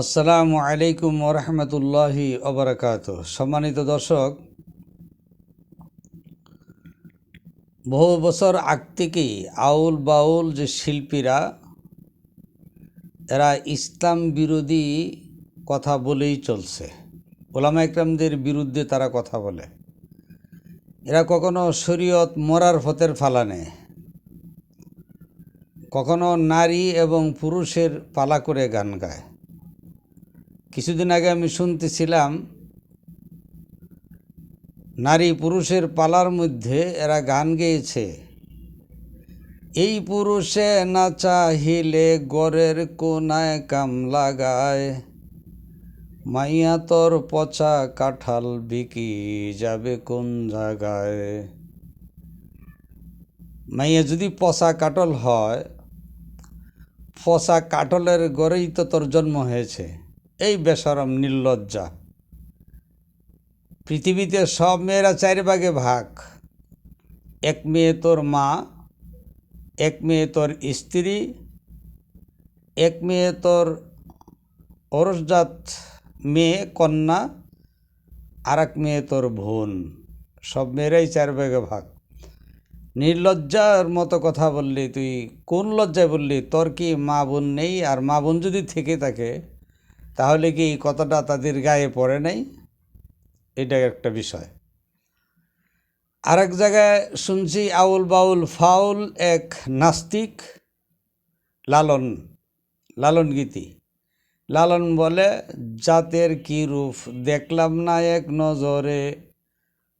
আসসালামু আলাইকুম ওরহমতুল্লাহি অবরাকাত সম্মানিত দর্শক, বহু বছর আগ থেকেই আউল বাউল যে শিল্পীরা, এরা ইসলাম বিরোধী কথা বলেই চলছে। ওলামা একরামদের বিরুদ্ধে তারা কথা বলে। এরা কখনো শরীয়ত মরার ফতের ফালানে কখনো নারী এবং পুরুষের পালা করে গান গায়। কিছুদিন আগে আমি শুনতেছিলাম, নারী পুরুষের পালার মধ্যে এরা গান গেয়েছে। এই পুরুষে না চাহিলে গড়ের কোনায় কাম লাগায়, মাইয়া তোর পচা কাঁঠাল বিকি যাবে কোন জায়গায়? মাইয়া যদি পচা কাটল হয়, পচা কাটলের গড়েই তো তোর জন্ম হয়েছে। এই বেসরম নির্লজ্জা। পৃথিবীতে সব মেয়েরা চার ভাগে। ভাগ এক মেয়ে তোর মা, এক মেয়ে তোর স্ত্রী, এক মেয়ে তোর অরসজাত মেয়ে, কন্যা আর এক মেয়ে তোর বোন। সব মেয়েরাই চার ভাগে ভাগ। নির্লজ্জার মতো কথা বললি তুই, কোন লজ্জায় বললি? তোর কি মা বোন নেই? আর মা বোন যদি থেকে থাকে তাহলে কি এই কথাটা তাদের গায়ে পড়ে নাই? এটা একটা বিষয়। আর এক জায়গায় শুনছি আউল বাউল ফাউল এক নাস্তিক লালন লালন গীতি। লালন বলে, জাতের কি রূপ দেখলাম না এক নজরে।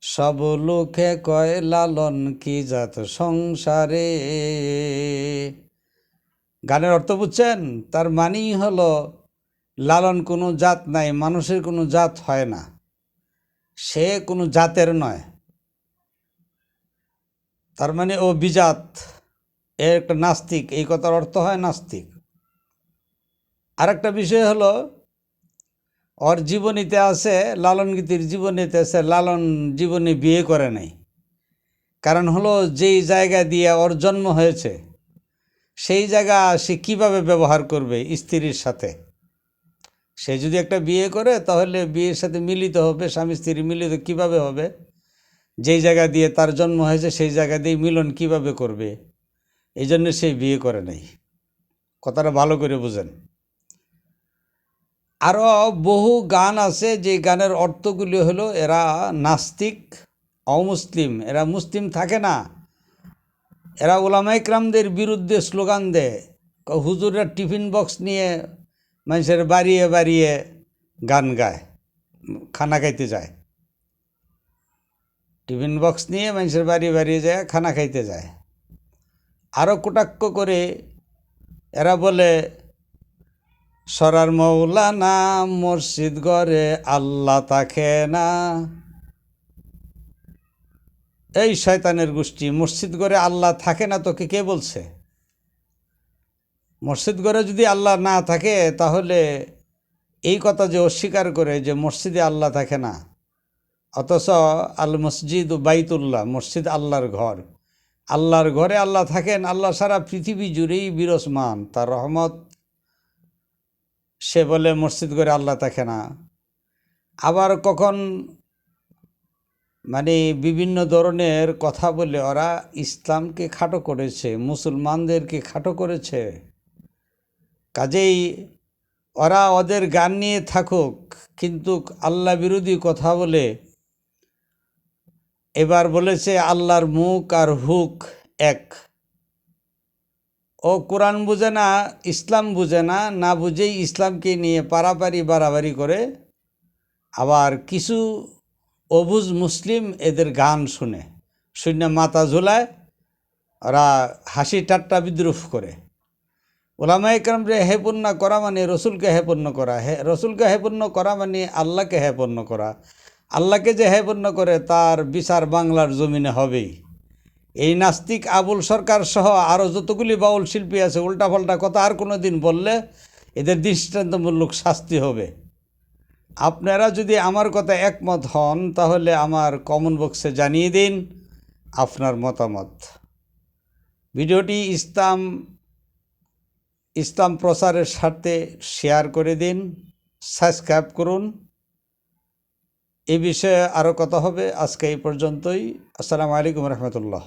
সব লোকে কয়, লালন কি জাত সংসারে? গানের অর্থ বুঝছেন? তার মানেই হলো লালন কোনো জাত নাই, মানুষের কোনো জাত হয় না। সে কোনো জাতের নয়। তার মানে ও বিজাত, এর একটা নাস্তিক, এই কথার অর্থ হয় নাস্তিক। আর একটা বিষয় হলো, ওর জীবনীতে আছে, লালন গীতির জীবনীতে আছে, লালন জীবনে বিয়ে করে নাই। কারণ হলো, যেই জায়গা দিয়ে ওর জন্ম হয়েছে, সেই জায়গা সে কীভাবে ব্যবহার করবে স্ত্রীর সাথে? সে যদি একটা বিয়ে করে, তাহলে বিয়ের সাথে মিলিত হবে, স্বামী স্ত্রী মিলিত কীভাবে হবে? যেই জায়গা দিয়ে তার জন্ম হয়েছে, সেই জায়গা দিয়ে মিলন কীভাবে করবে? এই জন্য সে বিয়ে করে নাই। কথাটা ভালো করে বুঝেন। আরও বহু গান আছে, যে গানের অর্থগুলি হলো, এরা নাস্তিক, অমুসলিম, এরা মুসলিম থাকে না। এরা ওলামাইকরামদের বিরুদ্ধে স্লোগান দেয়। হুজুররা টিফিন বক্স নিয়ে মানুষের বাড়িয়ে বাড়িয়ে গান গায়, খানা খাইতে যায়। টিফিন বক্স নিয়ে মানুষের বাড়ি বাড়িয়ে যায়, খানা খাইতে যায়। আরও কটাক্ষ করে এরা বলে, সরার মৌলানা মসজিদ ঘরে আল্লাহ তাকে না। এই শয়তানের গোষ্ঠী মসজিদ ঘরে আল্লাহ থাকে না তোকে কে বলছে? মসজিদ ঘরে যদি আল্লাহ না থাকে, তাহলে এই কথা যে অস্বীকার করে যে মসজিদে আল্লাহ থাকে না, অথচ আল মসজিদ বাইতুল্লাহ, মসজিদ আল্লাহর ঘর। আল্লাহর ঘরে আল্লাহ থাকেন, আল্লাহ সারা পৃথিবী জুড়েই বিরসমান তার রহমত, সে বলে মসজিদ ঘরে আল্লাহ থাকে না। আবার কখন মানে বিভিন্ন ধরনের কথা বলে, ওরা ইসলামকে খাটো করেছে, মুসলমানদেরকে খাটো করেছে। কাজেই ওরা ওদের গান নিয়ে থাকুক, কিন্তু আল্লাহ বিরোধী কথা বলে এবার বলেছে, আল্লাহর মুখ আর হুক এক। ও কোরআন বুঝে না, ইসলাম বুঝে না না বুঝেই ইসলামকে নিয়ে পারাপারি বাড়াবাড়ি করে আবার কিছু অবুজ মুসলিম এদের গান শুনে। শূন্য মাথা ঝোলায়, ওরা হাসি ঠাট্টা বিদ্রুপ করে। ওলামা একরামরে হেপূর্ণ করা মানে রসুলকে হে হেপূর্ণ করা। হে রসুলকে হেপূর্ণ করা মানে আল্লাহকে হে হেপূর্ণ করা। আল্লাহকে যে হেপূর্ণ করে তার বিচার বাংলার জমিনে হবেই। এই নাস্তিক আবুল সরকার সহ আরও যতগুলি বাউল শিল্পী আছে, উল্টাপাল্টা কথা আর কোনো দিন বললে এদের দৃষ্টান্তমূলক শাস্তি হবে। আপনারা যদি আমার কথা একমত হন, তাহলে আমার কমন বক্সে জানিয়ে দিন আপনার মতামত। ভিডিওটি ইসলাম ইসলাম প্রচারের সাথে শেয়ার করে দিন সাবস্ক্রাইব করুন। এ বিষয়ে আরও কথা হবে। আজকে এই পর্যন্তই। আসসালামু আলাইকুম রহমতুল্লাহ।